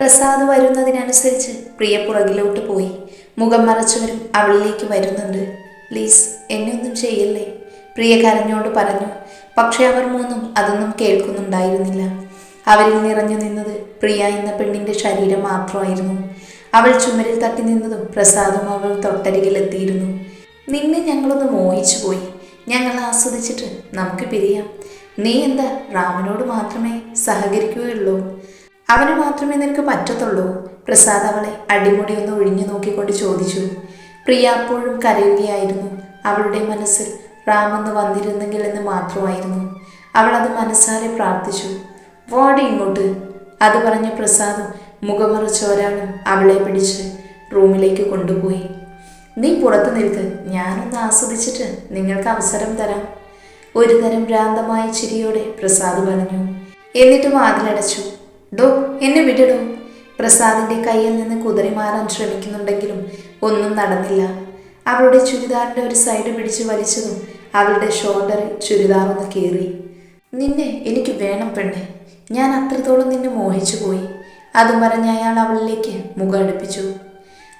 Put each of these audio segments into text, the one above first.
പ്രസാദ് വരുന്നതിനനുസരിച്ച് പ്രിയ പുറകിലോട്ട് പോയി. മുഖം മറച്ചവരും അവളിലേക്ക് വരുന്നുണ്ട്. പ്ലീസ് എന്നെ ഒന്നും ചെയ്യല്ലേ? പ്രിയ കരഞ്ഞോട് പറഞ്ഞു. പക്ഷെ അവർ മൂന്നും അതൊന്നും കേൾക്കുന്നുണ്ടായിരുന്നില്ല. അവരിൽ നിറഞ്ഞു നിന്നത് പ്രിയ എന്ന പെണ്ണിന്റെ ശരീരം മാത്രമായിരുന്നു. അവൾ ചുമരിൽ തട്ടി നിന്നതും പ്രസാദും അവൾ തൊട്ടരികിലെത്തിയിരുന്നു. നിന്നെ ഞങ്ങളൊന്ന് മോഹിച്ചു പോയി. ഞങ്ങൾ ആസ്വദിച്ചിട്ട് നമുക്ക് പിരിയാം. നീ എന്താ റാമനോട് മാത്രമേ സഹകരിക്കുകയുള്ളൂ? അവന് മാത്രമേ നിനക്ക് പറ്റത്തുള്ളൂ. പ്രസാദ് അവളെ അടിമുടി ഒന്ന് ഒഴിഞ്ഞു നോക്കിക്കൊണ്ട് ചോദിച്ചു. പ്രിയ അപ്പോഴും കരയുകയായിരുന്നു. അവളുടെ മനസ്സിൽ റാമെന്ന് വന്നിരുന്നെങ്കിൽ എന്ന് മാത്രമായിരുന്നു. അവൾ അത് മനസ്സാലെ പ്രാർത്ഥിച്ചു. വാടി ഇങ്ങോട്ട് അത് പറഞ്ഞ പ്രസാദും മുഖമറിച്ച ഒരാളും അവളെ പിടിച്ച് റൂമിലേക്ക് കൊണ്ടുപോയി. നീ പുറത്തു നിൽക്ക്. ഞാനൊന്ന് ആസ്വദിച്ചിട്ട് നിങ്ങൾക്ക് അവസരം തരാം. ഒരു തരം ഭ്രാന്തമായ ചിരിയോടെ പ്രസാദ് പറഞ്ഞു. എന്നിട്ട് വാതിലടച്ചു. ഡോ എന്നെ വിടടോ. പ്രസാദിന്റെ കയ്യിൽ നിന്ന് കുതിറി മാറാൻ ശ്രമിക്കുന്നുണ്ടെങ്കിലും ഒന്നും നടന്നില്ല. അവളുടെ ചുരിദാറിന്റെ ഒരു സൈഡ് പിടിച്ചു വലിച്ചതും അവളുടെ ഷോൾഡറിൽ ചുരിദാർ ഒന്ന് കീറി. നിന്നെ എനിക്ക് വേണം പെണ്ണെ. ഞാൻ അത്രത്തോളം നിന്നെ മോഹിച്ചു പോയി. അതും പറഞ്ഞ് അയാൾ അവളിലേക്ക് മുഖം അടുപ്പിച്ചു.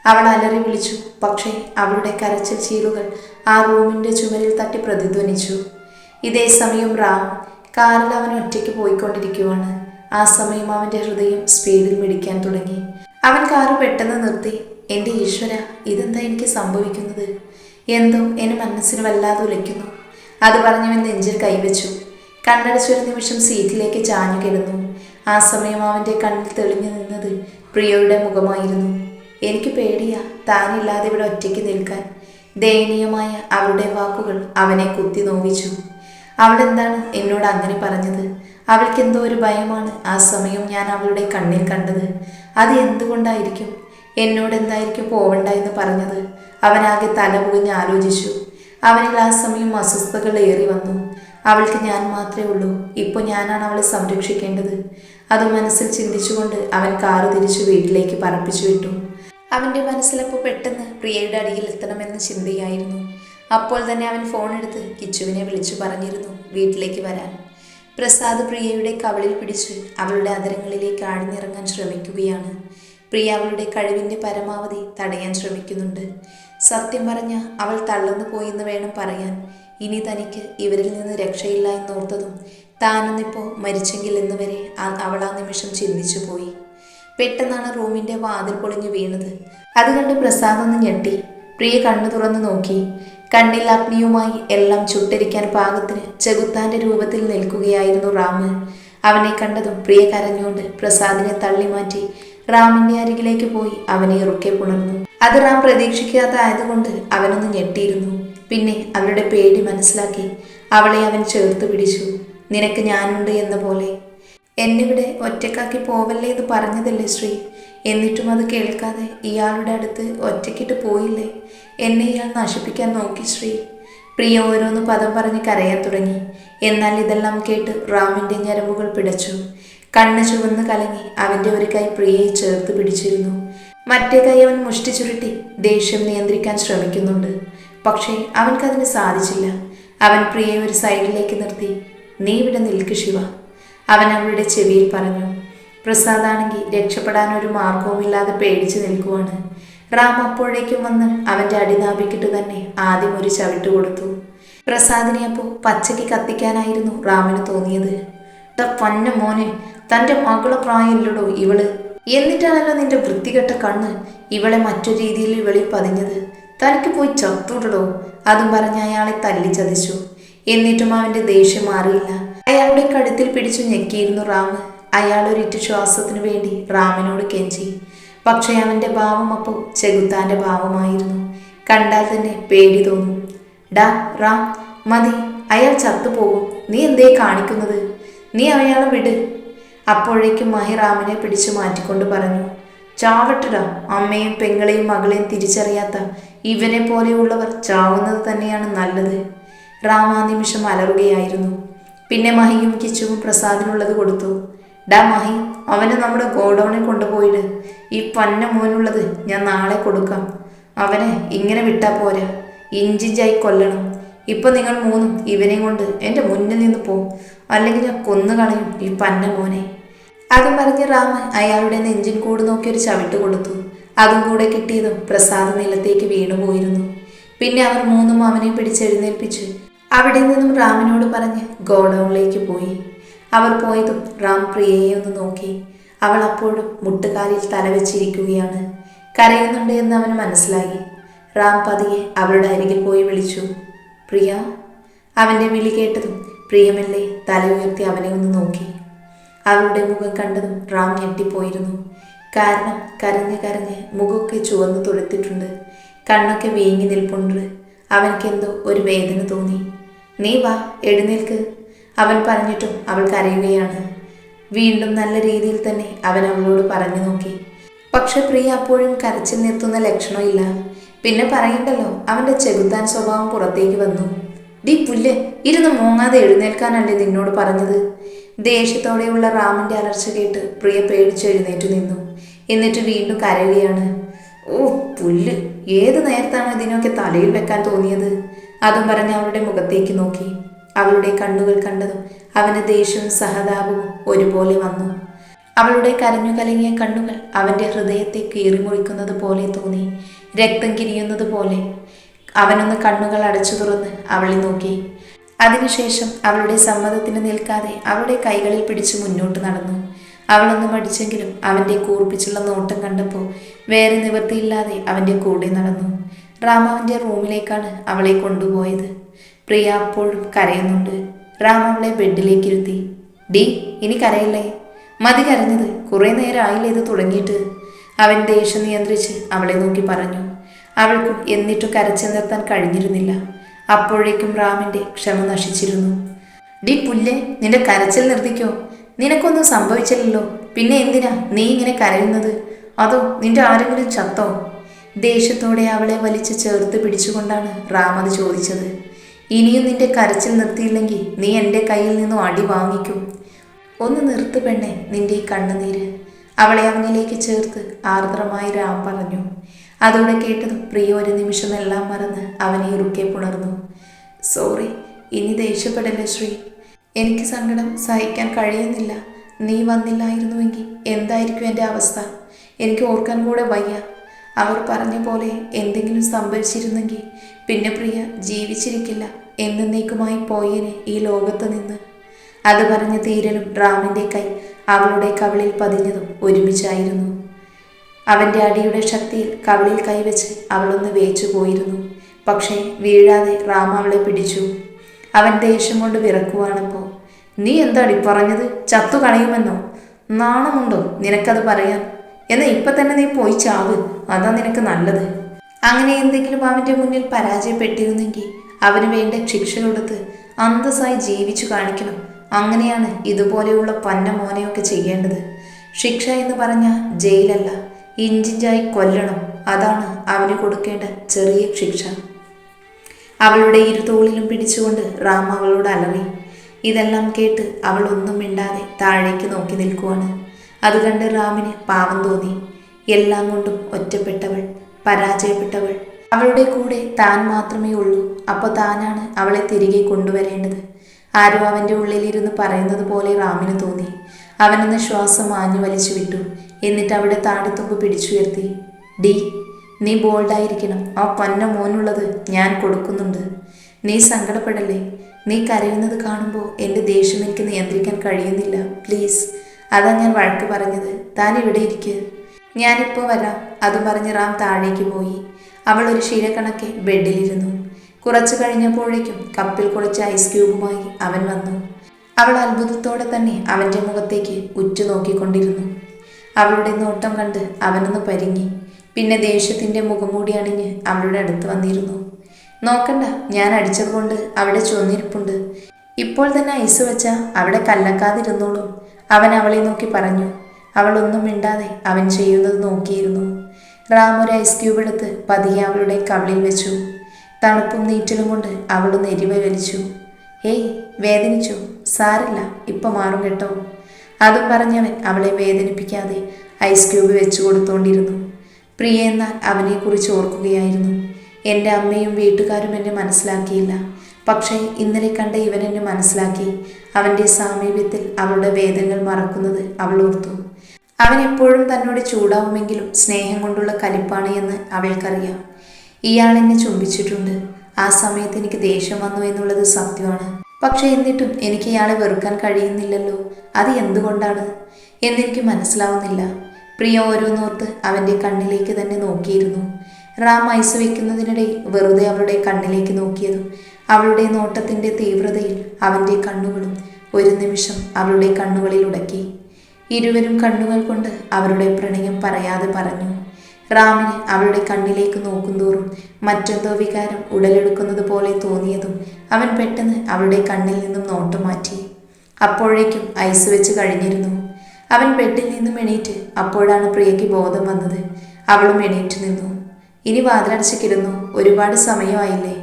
അവൾ അലറി വിളിച്ചു. പക്ഷേ അവളുടെ കരച്ചിൽ ചീലുകൾ ആ റൂമിന്റെ ചുമരിൽ തട്ടി പ്രതിധ്വനിച്ചു. ഇതേ സമയം റാം കാറിൽ അവൻ ഒറ്റയ്ക്ക് പോയിക്കൊണ്ടിരിക്കുവാണ്. ആ സമയം അവന്റെ ഹൃദയം സ്പീഡിൽ മിടിക്കാൻ തുടങ്ങി. അവൻ കാറ് പെട്ടെന്ന് നിർത്തി. എന്റെ ഈശ്വര ഇതെന്താ എനിക്ക് സംഭവിക്കുന്നത്? എന്തോ എന്നെ മനസ്സിന് വല്ലാതെ ഉലയ്ക്കുന്നു. അത് പറഞ്ഞവൻ നെഞ്ചിൽ കൈവച്ചു. കണ്ണടച്ചൊരു നിമിഷം സീറ്റിലേക്ക് ചാഞ്ഞു കിടന്നു. ആ സമയം അവന്റെ കണ്ണിൽ തെളിഞ്ഞു നിന്നത് പ്രിയയുടെ മുഖമായിരുന്നു. എനിക്ക് പേടിയാ താനില്ലാതെ ഇവിടെ ഒറ്റയ്ക്ക് നിൽക്കാൻ. ദയനീയമായ അവളുടെ വാക്കുകൾ അവനെ കുത്തി നോവിച്ചു. അവളെന്താണ് എന്നോട് അങ്ങനെ പറഞ്ഞത്? അവൾക്ക് എന്തോ ഒരു ഭയമാണ് ആ സമയം ഞാൻ അവളുടെ കണ്ണിൽ കണ്ടത്. അത് എന്തുകൊണ്ടായിരിക്കും? എന്നോട് എന്തായിരിക്കും പോവണ്ട എന്ന് പറഞ്ഞത്? അവനാകെ തല പുകഞ്ഞ് ആലോചിച്ചു. അവനിൽ ആ സമയം അസ്വസ്ഥതകൾ ഏറി വന്നു. അവൾക്ക് ഞാൻ മാത്രമേ ഉള്ളൂ. ഇപ്പോൾ ഞാനാണ് അവളെ സംരക്ഷിക്കേണ്ടത്. അത് മനസ്സിൽ ചിന്തിച്ചുകൊണ്ട് അവൻ കാറ് തിരിച്ചു വീട്ടിലേക്ക് പറപ്പിച്ചു വിട്ടു. അവന്റെ മനസ്സിലപ്പോൾ പെട്ടെന്ന് പ്രിയയുടെ അടിയിൽ എത്തണമെന്ന ചിന്തയായിരുന്നു. അപ്പോൾ തന്നെ അവൻ ഫോൺ എടുത്ത് കിച്ചുവിനെ വിളിച്ചു പറഞ്ഞിരുന്നു വീട്ടിലേക്ക് വരാൻ. പ്രസാദ് പ്രിയയുടെ കവളിൽ പിടിച്ച് അവളുടെ അതരങ്ങളിലേക്ക് ആഴ്ന്നിറങ്ങാൻ ശ്രമിക്കുകയാണ്. പ്രിയ അവളുടെ കഴിവിന്റെ പരമാവധി തടയാൻ ശ്രമിക്കുന്നുണ്ട്. സത്യം പറഞ്ഞ അവൾ തള്ളന്നു പോയെന്ന് വേണം പറയാൻ. ഇനി തനിക്ക് ഇവരിൽ നിന്ന് രക്ഷയില്ല എന്നോർത്തതും താനൊന്നിപ്പോൾ മരിച്ചെങ്കിൽ എന്ന് വരെ അവൾ ആ നിമിഷം ചിന്തിച്ചു പോയി. പെട്ടെന്നാണ് റൂമിന്റെ വാതിൽ പൊളിഞ്ഞു വീണത്. അത് കണ്ട് പ്രസാദ് ഒന്ന് ഞെട്ടി. പ്രിയ കണ്ണു തുറന്നു നോക്കി. കണ്ണിൽ അഗ്നിയുമായി എല്ലാം ചുട്ടരിക്കാൻ പാകത്തിന് ചെകുത്താന്റെ രൂപത്തിൽ നിൽക്കുകയായിരുന്നു റാമ്. അവനെ കണ്ടതും പ്രിയ കരഞ്ഞുകൊണ്ട് പ്രസാദിനെ തള്ളിമാറ്റി റാമിന്റെ അരികിലേക്ക് പോയി അവനെ ഇറുക്കെ പുണർന്നു. അത് റാം പ്രതീക്ഷിക്കാത്ത ആയതുകൊണ്ട് അവനൊന്ന് ഞെട്ടിയിരുന്നു. പിന്നെ അവളുടെ പേടി മനസ്സിലാക്കി അവളെ അവൻ ചേർത്ത് പിടിച്ചു. നിനക്ക് ഞാനുണ്ട് എന്ന പോലെ. എന്നിവിടെ ഒറ്റക്കാക്കി പോവല്ലേ എന്ന് പറഞ്ഞതല്ലേ ശ്രീ? എന്നിട്ടും അത് കേൾക്കാതെ ഇയാളുടെ അടുത്ത് ഒറ്റയ്ക്കിട്ട് പോയില്ലേ? എന്നെ ഇയാൾ നശിപ്പിക്കാൻ നോക്കി ശ്രീ. പ്രിയ ഓരോന്ന് പദം പറഞ്ഞ് കരയാൻ തുടങ്ങി. എന്നാൽ ഇതെല്ലാം കേട്ട് റാമിന്റെ ഞരമ്പുകൾ പിടച്ചു. കണ്ണ് ചുവന്ന് കലങ്ങി അവന്റെ ഒരു കൈ പ്രിയയെ ചേർത്ത് പിടിച്ചിരുന്നു. മറ്റേ കൈ അവൻ മുഷ്ടി ചുരുട്ടി ദേഷ്യം നിയന്ത്രിക്കാൻ ശ്രമിക്കുന്നുണ്ട്. പക്ഷേ അവൻക്കതിന് സാധിച്ചില്ല. അവൻ പ്രിയയെ ഒരു സൈഡിലേക്ക് നിർത്തി നീ ഇവിടെ നിൽക്ക് ശിവ അവൻ അവളുടെ ചെവിയിൽ പറഞ്ഞു. പ്രസാദാണെങ്കിൽ രക്ഷപ്പെടാൻ ഒരു മാർഗവുമില്ലാതെ പേടിച്ചു നിൽക്കുവാണ്. റാം അപ്പോഴേക്കും വന്ന് അവന്റെ അടിനാഭിക്കിട്ട് തന്നെ ആദ്യം ഒരു ചവിട്ട് കൊടുത്തു. പ്രസാദിനെ അപ്പോൾ പച്ചയ്ക്ക് കത്തിക്കാനായിരുന്നു റാമിന് തോന്നിയത്. ദ പന്ന മോനെ തന്റെ മകളെ പ്രായമില്ലടോ ഇവൾ. എന്നിട്ടാണല്ലോ നിന്റെ വൃത്തികെട്ട കണ്ണ് ഇവളെ മറ്റൊരു രീതിയിൽ ഇവളിൽ പതിഞ്ഞത്. തനിക്ക് പോയി ചത്തൂടടോ അതും പറഞ്ഞ് അയാളെ തല്ലി ചതിച്ചു. എന്നിട്ടും അവന്റെ ദേഷ്യം മാറിയില്ല. അയാളുടെ കഴുത്തിൽ പിടിച്ചു ഞെക്കിയിരുന്നു റാം. അയാൾ ഒരിറ്റു ശ്വാസത്തിനു വേണ്ടി റാമിനോട് കെഞ്ചി. പക്ഷേ അവന്റെ ഭാവം അപ്പോൾ ചെകുത്താന്റെ ഭാവമായിരുന്നു. കണ്ടാൽ തന്നെ പേടി തോന്നും. ഡാ റാം മതി അയാൾ ചത്തുപോകും നീ എന്തേ കാണിക്കുന്നത്? നീ അയാളെ വിട്. അപ്പോഴേക്കും മഹി റാമിനെ പിടിച്ചു മാറ്റിക്കൊണ്ട് പറഞ്ഞു. ചാവട്ടടാ അമ്മയും പെങ്ങളെയും മകളെയും തിരിച്ചറിയാത്ത ഇവനെ പോലെയുള്ളവർ ചാവുന്നത് തന്നെയാണ് നല്ലത്. റാം ആ നിമിഷം അലറുകയായിരുന്നു. പിന്നെ മഹിയും കിച്ചുവും പ്രസാദിനുള്ളത് കൊടുത്തു. ഡാ മഹി അവനെ നമ്മുടെ ഗോഡൗണിൽ കൊണ്ടുപോയിട്. ഈ പന്ന മോനുള്ളത് ഞാൻ നാളെ കൊടുക്കാം. അവനെ ഇങ്ങനെ വിട്ടാ പോരാ. ഇഞ്ചിഞ്ചായി കൊല്ലണം. ഇപ്പൊ നിങ്ങൾ മൂന്നും ഇവനെയും കൊണ്ട് എന്റെ മുന്നിൽ നിന്ന് പോവും അല്ലെങ്കിൽ ഞാൻ കൊന്നു കളയും ഈ പന്ന മോനെ. അതും പറഞ്ഞ് റാമൻ അയാളുടെ നെഞ്ചിൻ കൂട് നോക്കി ഒരു ചവിട്ട് കൊടുത്തു. അതും കൂടെ കിട്ടിയതും പ്രസാദ നിലത്തേക്ക് വീണുപോയിരുന്നു പിന്നെ അവർ മൂന്നും അവനെ പിടിച്ചെഴുന്നേൽപ്പിച്ച്. അവിടെ നിന്നും റാമിനോട് പറഞ്ഞ് ഗോഡൗണിലേക്ക് പോയി. അവർ പോയതും റാം പ്രിയയെ ഒന്ന് നോക്കി. അവൾ അപ്പോഴും മുട്ടുകാലിൽ തലവെച്ചിരിക്കുകയാണ്. കരയുന്നുണ്ട് എന്ന് അവന് മനസ്സിലായി. റാം പതിയെ അവളുടെ അരികിൽ പോയി വിളിച്ചു. പ്രിയ? അവന്റെ വിളി കേട്ടതും പ്രിയമല്ലേ തല ഉയർത്തി അവനെ ഒന്ന് നോക്കി. അവളുടെ മുഖം കണ്ടതും റാം ഞെട്ടിപ്പോയിരുന്നു. കാരണം കരഞ്ഞ് കരഞ്ഞ് മുഖമൊക്കെ ചുവന്ന് തൊടുത്തിട്ടുണ്ട് കണ്ണൊക്കെ വീങ്ങി നിൽപ്പുണ്ട്. അവനക്കെന്തോ ഒരു വേദന തോന്നി. നീ വാ എഴുന്നേൽക്ക്. അവൻ പറഞ്ഞിട്ടും അവൾ കരയുകയാണ്. വീണ്ടും നല്ല രീതിയിൽ തന്നെ അവൻ അവളോട് പറഞ്ഞു നോക്കി. പക്ഷെ പ്രിയ അപ്പോഴും കരച്ചിൽ നിർത്തുന്ന ലക്ഷണമില്ല പിന്നെ പറയണ്ടല്ലോ അവന്റെ ചെകുത്താൻ സ്വഭാവം പുറത്തേക്ക് വന്നു. ഡി പുല്ല് ഇരുന്ന് മൂങ്ങാതെ എഴുന്നേൽക്കാനല്ലേ നിന്നോട് പറഞ്ഞത്? ദേഷ്യത്തോടെയുള്ള റാമിന്റെ അലർച്ച കേട്ട് പ്രിയ പേടിച്ച് എഴുന്നേറ്റ് നിന്നു. എന്നിട്ട് വീണ്ടും കരയുകയാണ്. ഓ പുല്ല് ഏത് നേരത്താണ് ഇതിനൊക്കെ തലയിൽ വെക്കാൻ തോന്നിയത്? അതും പറഞ്ഞ് അവളുടെ മുഖത്തേക്ക് നോക്കി. അവളുടെ കണ്ണുകൾ കണ്ടതും അവന് ദേഷ്യവും സഹതാപവും ഒരുപോലെ വന്നു. അവളുടെ കരഞ്ഞു കലങ്ങിയ കണ്ണുകൾ അവന്റെ ഹൃദയത്തെ കീറിമുറിക്കുന്നത് പോലെ തോന്നി. രക്തം കിരിയുന്നത് പോലെ. അവനൊന്ന് കണ്ണുകൾ അടച്ചു തുറന്ന് അവളെ നോക്കി. അതിനുശേഷം അവളുടെ സമ്മതത്തിന് നിൽക്കാതെ അവളുടെ കൈകളിൽ പിടിച്ച് മുന്നോട്ട് നടന്നു. അവളൊന്ന് മടിച്ചെങ്കിലും അവന്റെ കൂർപ്പിച്ചുള്ള നോട്ടം കണ്ടപ്പോൾ വേറെ നിവൃത്തിയില്ലാതെ അവന്റെ കൂടെ നടന്നു. റാമാവിന്റെ റൂമിലേക്കാണ് അവളെ കൊണ്ടുപോയത്. പ്രിയ അപ്പോഴും കരയുന്നുണ്ട്. റാം അവളെ ബെഡിലേക്ക് ഇരുത്തി ഡി ഇനി കരയില്ലേ? മതി കരഞ്ഞത്. കുറേ നേരം ആയില്ലേ ഇത് തുടങ്ങിയിട്ട്? അവൻ ദേഷ്യം നിയന്ത്രിച്ച് അവളെ നോക്കി പറഞ്ഞു. അവൾക്ക് എന്നിട്ടും കരച്ചു നിർത്താൻ കഴിഞ്ഞിരുന്നില്ല. അപ്പോഴേക്കും റാമിന്റെ ക്ഷമ നശിച്ചിരുന്നു. ഡി പുല്ലെ നിന്റെ കരച്ചിൽ നിർത്തിക്കോ. നിനക്കൊന്നും സംഭവിച്ചില്ലല്ലോ. പിന്നെ എന്തിനാ നീ ഇങ്ങനെ കരയുന്നത്? അതോ നിന്റെ ആരെങ്കിലും ചത്തോ? ദേഷ്യത്തോടെ അവളെ വലിച്ചു ചേർത്ത് പിടിച്ചുകൊണ്ടാണ് റാം അത് ചോദിച്ചത്. ഇനിയും നിന്റെ കരച്ചിൽ നിർത്തിയില്ലെങ്കിൽ നീ എന്റെ കയ്യിൽ നിന്നും അടി വാങ്ങിക്കും. ഒന്ന് നിർത്തു പെണ്ണെ നിന്റെ ഈ കണ്ണുനീര്. അവളെ അവനിലേക്ക് ചേർത്ത് ആർദ്രമായി രാം പറഞ്ഞു. അതോടെ കേട്ടതും പ്രിയ ഒരു നിമിഷം എല്ലാം മറന്ന് അവനെ ഉറുക്കെ പുണർന്നു. സോറി ഇനി ദേഷ്യപ്പെടല്ലേ ശ്രീ? എനിക്ക് സങ്കടം സഹിക്കാൻ കഴിയുന്നില്ല. നീ വന്നില്ലായിരുന്നുവെങ്കിൽ എന്തായിരിക്കും എന്റെ അവസ്ഥ? എനിക്ക് ഓർക്കാൻ കൂടെ വയ്യ അവർ പറഞ്ഞ പോലെ എന്തെങ്കിലും സംഭവിച്ചിരുന്നെങ്കിൽ പിന്നെ പ്രിയ ജീവിച്ചിരിക്കില്ല. എന്നേക്കുമായി പോയേനെ ഈ ലോകത്ത് നിന്ന്. അത് പറഞ്ഞ തീരലും റാമിന്റെ കൈ അവളുടെ കവിളിൽ പതിഞ്ഞതും ഒരുമിച്ചായിരുന്നു. അവന്റെ അടിയുടെ ശക്തിയിൽ കവിളിൽ കൈവച്ച് അവളൊന്ന് വേച്ചു പോയിരുന്നു പക്ഷേ വീഴാതെ റാം അവളെ പിടിച്ചു. അവൻ ദേഷ്യം കൊണ്ട് വിറക്കുവാണപ്പോൾ നീ എന്താടി പറഞ്ഞത്? ചത്തു കളയുമെന്നോ? നാണമുണ്ടോ നിനക്കത് പറയാൻ? എന്നാൽ ഇപ്പം തന്നെ നീ പോയി ചാവ്. അതാ നിനക്ക് നല്ലത്. അങ്ങനെ എന്തെങ്കിലും അവന്റെ മുന്നിൽ പരാജയപ്പെട്ടിരുന്നെങ്കിൽ അവന് വേണ്ട ശിക്ഷ കൊടുത്ത് അന്തസ്സായി ജീവിച്ചു കാണിക്കണം. അങ്ങനെയാണ് ഇതുപോലെയുള്ള പന്ന മോനെയൊക്കെ ചെയ്യേണ്ടത്. ശിക്ഷ എന്ന് പറഞ്ഞാൽ ജയിലല്ല ഇഞ്ചിഞ്ചായി കൊല്ലണം. അതാണ് അവന് കൊടുക്കേണ്ട ചെറിയ ശിക്ഷ. അവളുടെ ഇരുതോളിലും പിടിച്ചുകൊണ്ട് റാം അവളോട് അലറി. ഇതെല്ലാം കേട്ട് അവൾ ഒന്നും മിണ്ടാതെ താഴേക്ക് നോക്കി നിൽക്കുവാണ്. അത് കണ്ട് റാമിന് പാവം തോന്നി. എല്ലാം കൊണ്ടും ഒറ്റപ്പെട്ടവൾ. പരാജയപ്പെട്ടവൾ. അവളുടെ കൂടെ താൻ മാത്രമേ ഉള്ളൂ. അപ്പോൾ താനാണ് അവളെ തിരികെ കൊണ്ടുവരേണ്ടത്. ആരോ അവന്റെ ഉള്ളിലിരുന്ന് പറയുന്നത് പോലെ റാമിന് തോന്നി. അവനൊന്ന് ശ്വാസം മാഞ്ഞു വലിച്ചു വിട്ടു. എന്നിട്ട് അവിടെ താടിത്തുമ്പ് പിടിച്ചുയർത്തി. ഡി നീ ബോൾഡായിരിക്കണം. ആ പന്ന മോനുള്ളത് ഞാൻ കൊടുക്കുന്നുണ്ട്. നീ സങ്കടപ്പെടല്ലേ? നീ കരയുന്നത് കാണുമ്പോൾ എന്റെ ദേഷ്യം എനിക്ക് നിയന്ത്രിക്കാൻ കഴിയുന്നില്ല. പ്ലീസ് അതാ ഞാൻ വഴക്ക് പറഞ്ഞത്. താൻ ഇവിടെ ഇരിക്കുക ഞാനിപ്പോൾ വരാം. അതും പറഞ്ഞ് റാം താഴേക്ക് പോയി. അവൾ ഒരു ശീലക്കണക്കെ ബെഡിലിരുന്നു. കുറച്ചു കഴിഞ്ഞപ്പോഴേക്കും കപ്പിൽ കുറച്ച് ഐസ് ക്യൂബുമായി അവൻ വന്നു. അവൾ അത്ഭുതത്തോടെ തന്നെ അവന്റെ മുഖത്തേക്ക് ഉറ്റുനോക്കിക്കൊണ്ടിരുന്നു. അവളുടെ നോട്ടം കണ്ട് അവനൊന്ന് പരിങ്ങി. പിന്നെ ദേഷ്യത്തിന്റെ മുഖംമൂടി അണിഞ്ഞ് അവളുടെ അടുത്ത് വന്നിരുന്നു. നോക്കണ്ട ഞാൻ അടിച്ചതുകൊണ്ട് അവിടെ ചുവന്നിരിപ്പുണ്ട്. ഇപ്പോൾ തന്നെ ഐസ് വെച്ചാൽ അവിടെ കല്ലക്കാതിരുന്നോളും. അവൻ അവളെ നോക്കി പറഞ്ഞു. അവൾ ഒന്നും മിണ്ടാതെ അവൻ ചെയ്യുന്നത് നോക്കിയിരുന്നു. റാം ഒരു ഐസ് ക്യൂബ് എടുത്ത് പതിയെ അവളുടെ കവിളിൽ വെച്ചു. തണുപ്പും നീറ്റലും കൊണ്ട് അവളൊന്ന് എരിവ വലിച്ചു. ഏയ് വേദനിച്ചു? സാരില്ല ഇപ്പം മാറും കേട്ടോ. അതും പറഞ്ഞവൻ അവളെ വേദനിപ്പിക്കാതെ ഐസ് ക്യൂബ് വെച്ചു കൊടുത്തോണ്ടിരുന്നു. പ്രിയ എന്നാൽ അവനെക്കുറിച്ച് ഓർക്കുകയായിരുന്നു. എന്റെ അമ്മയും വീട്ടുകാരും എന്നെ മനസ്സിലാക്കിയില്ല. പക്ഷേ ഇന്നലെ കണ്ട ഇവൻ എന്നെ മനസ്സിലാക്കി. അവന്റെ സാമീപ്യത്തിൽ അവളുടെ വേദനകൾ മറക്കുന്നത് അവൾ ഓർത്തു. അവൻ എപ്പോഴും തന്നോട് ചൂടാവുമെങ്കിലും സ്നേഹം കൊണ്ടുള്ള കലിപ്പാണ് എന്ന് അവൾക്കറിയാം. ഇയാൾ എന്നെ ചുംബിച്ചിട്ടുണ്ട്. ആ സമയത്ത് എനിക്ക് ദേഷ്യം വന്നു എന്നുള്ളത് സത്യമാണ്. പക്ഷേ എന്നിട്ടും എനിക്ക് ഇയാളെ വെറുക്കാൻ കഴിയുന്നില്ലല്ലോ. അത് എന്തുകൊണ്ടാണ്? എന്നെനിക്ക് മനസ്സിലാവുന്നില്ല. പ്രിയ ഓരോന്നോർത്ത് അവന്റെ കണ്ണിലേക്ക് തന്നെ നോക്കിയിരുന്നു. റാം ഐസ് വയ്ക്കുന്നതിനിടെ വെറുതെ അവളുടെ കണ്ണിലേക്ക് നോക്കിയതും അവളുടെ നോട്ടത്തിന്റെ തീവ്രതയിൽ അവന്റെ കണ്ണുകളും ഒരു നിമിഷം അവളുടെ കണ്ണുകളിൽ ഉടക്കി. ഇരുവരും കണ്ണുകൾ കൊണ്ട് അവരുടെ പ്രണയം പറയാതെ പറഞ്ഞു. റാമിന് അവളുടെ കണ്ണിലേക്ക് നോക്കുന്തോറും മറ്റെന്തോ വികാരം ഉടലെടുക്കുന്നത് പോലെ തോന്നിയതും അവൻ പെട്ടെന്ന് അവളുടെ കണ്ണിൽ നിന്നും നോട്ടം മാറ്റി. അപ്പോഴേക്കും ഐസ് വെച്ച് കഴിഞ്ഞിരുന്നു. അവൻ ബെഡിൽ നിന്നും എണീറ്റ് അപ്പോഴാണ് പ്രിയയ്ക്ക് ബോധം വന്നത്. അവളും എണീറ്റ് നിന്നു. ഇനി വാതിലടച്ചിരുന്നു ഒരുപാട് സമയമായില്ലേ?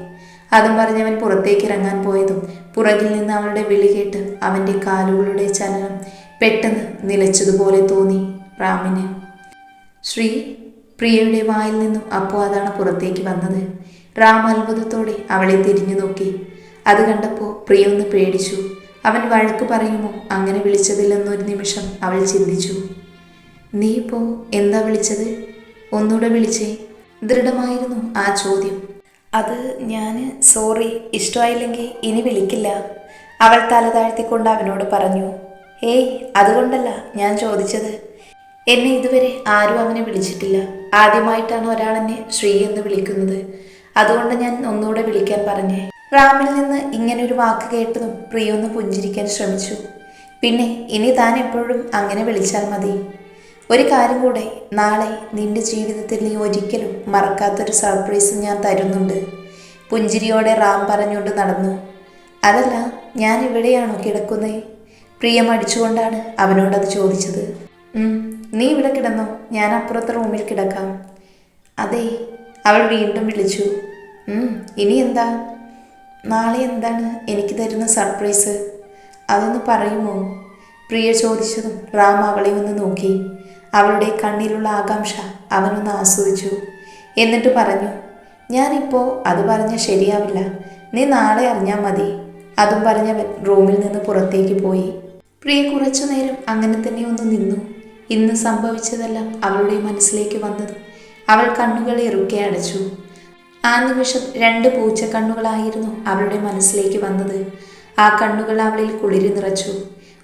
അതും പറഞ്ഞവൻ പുറത്തേക്ക് ഇറങ്ങാൻ പോയതും പുറകിൽ നിന്ന് അവളുടെ വിളി കേട്ട് അവന്റെ കാലുകളുടെ ചലനം പെട്ടെന്ന് നിലച്ചതുപോലെ തോന്നി റാമിന്. ശ്രീ പ്രിയയുടെ വായിൽ നിന്നും അപ്പോൾ അതാണ് പുറത്തേക്ക് വന്നത്. റാം അത്ഭുതത്തോടെ അവളെ തിരിഞ്ഞു നോക്കി. അത് കണ്ടപ്പോൾ പ്രിയ ഒന്ന് പേടിച്ചു. അവൻ വഴക്ക് പറയുമോ? അങ്ങനെ വിളിച്ചതില്ലെന്നൊരു നിമിഷം അവൾ ചിന്തിച്ചു. നീ ഇപ്പോൾ എന്താ വിളിച്ചത്? ഒന്നുകൂടെ വിളിച്ചേ. ദൃഢമായിരുന്നു ആ ചോദ്യം. അത് ഞാൻ സോറി ഇഷ്ടമായില്ലെങ്കിൽ ഇനി വിളിക്കില്ല. അവൾ തല താഴ്ത്തിക്കൊണ്ട് അവനോട് പറഞ്ഞു. ഏയ് അതുകൊണ്ടല്ല ഞാൻ ചോദിച്ചത്. എന്നെ ഇതുവരെ ആരും അവനെ വിളിച്ചിട്ടില്ല. ആദ്യമായിട്ടാണ് ഒരാൾ എന്നെ ശ്രീ എന്ന് വിളിക്കുന്നത്. അതുകൊണ്ട് ഞാൻ ഒന്നുകൂടെ വിളിക്കാൻ പറഞ്ഞേ. റാമിൽ നിന്ന് ഇങ്ങനെ ഒരു വാക്ക് കേട്ടതും പ്രിയൊന്ന് പുഞ്ചിരിക്കാൻ ശ്രമിച്ചു. പിന്നെ ഇനി താൻ എപ്പോഴും അങ്ങനെ വിളിച്ചാൽ മതി. ഒരു കാര്യം കൂടെ നാളെ നിന്റെ ജീവിതത്തിൽ നീ ഒരിക്കലും മറക്കാത്തൊരു സർപ്രൈസ് ഞാൻ തരുന്നുണ്ട്. പുഞ്ചിരിയോടെ റാം പറഞ്ഞുകൊണ്ട് നടന്നു. അതല്ല ഞാൻ ഇവിടെയാണോ കിടക്കുന്നത് പ്രിയം മടിച്ചുകൊണ്ടാണ് അവനോടത് ചോദിച്ചത്. "ഉം, നീ ഇവിടെ കിടന്നോ. ഞാൻ അപ്പുറത്തെ റൂമിൽ കിടക്കാം. അതെ അവൾ വീണ്ടും വിളിച്ചു. ഇനി എന്താ? നാളെ എന്താണ് എനിക്ക് തരുന്ന സർപ്രൈസ്? അതൊന്ന് പറയുമോ? പ്രിയ ചോദിച്ചതും റാം അവളെ ഒന്ന് നോക്കി. അവളുടെ കണ്ണിലുള്ള ആകാംക്ഷ അവനൊന്ന് ആസ്വദിച്ചു. എന്നിട്ട് പറഞ്ഞു ഞാനിപ്പോൾ അത് പറഞ്ഞാൽ ശരിയാവില്ല. നീ നാളെ അറിഞ്ഞാൽ മതി. അതും പറഞ്ഞവൻ റൂമിൽ നിന്ന് പുറത്തേക്ക് പോയി. പ്രിയ കുറച്ചു നേരം അങ്ങനെ തന്നെ ഒന്ന് നിന്നു. ഇന്ന് സംഭവിച്ചതെല്ലാം അവളുടെ മനസ്സിലേക്ക് വന്നത് അവൾ കണ്ണുകൾ ഇറുക്കെ അടച്ചു. ആ നിമിഷം രണ്ട് പൂച്ച കണ്ണുകളായിരുന്നു അവളുടെ മനസ്സിലേക്ക് വന്നത്. ആ കണ്ണുകൾ അവളിൽ കുളിരി നിറച്ചു.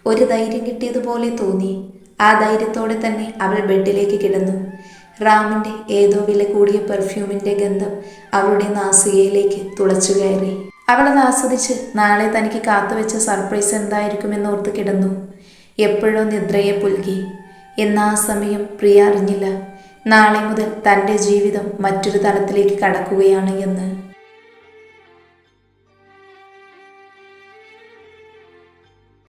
ഒരു ധൈര്യം കിട്ടിയതുപോലെ തോന്നി. ആ ധൈര്യത്തോടെ തന്നെ അവൾ ബെഡിലേക്ക് കിടന്നു. റാമിന്റെ ഏതോ വില കൂടിയ പെർഫ്യൂമിന്റെ ഗന്ധം അവളുടെ നാസികയിലേക്ക് തുളച്ചു കയറി. അവളത് ആസ്വദിച്ച് നാളെ തനിക്ക് കാത്തുവെച്ച സർപ്രൈസ് എന്തായിരിക്കുമെന്നോർത്ത് കിടന്നു. എപ്പോഴോ നിദ്രയെ പുൽകി. എന്നാ സമയം പ്രിയ അറിഞ്ഞില്ല. നാളെ മുതൽ തന്റെ ജീവിതം മറ്റൊരു തലത്തിലേക്ക് കടക്കുകയാണ് എന്ന്.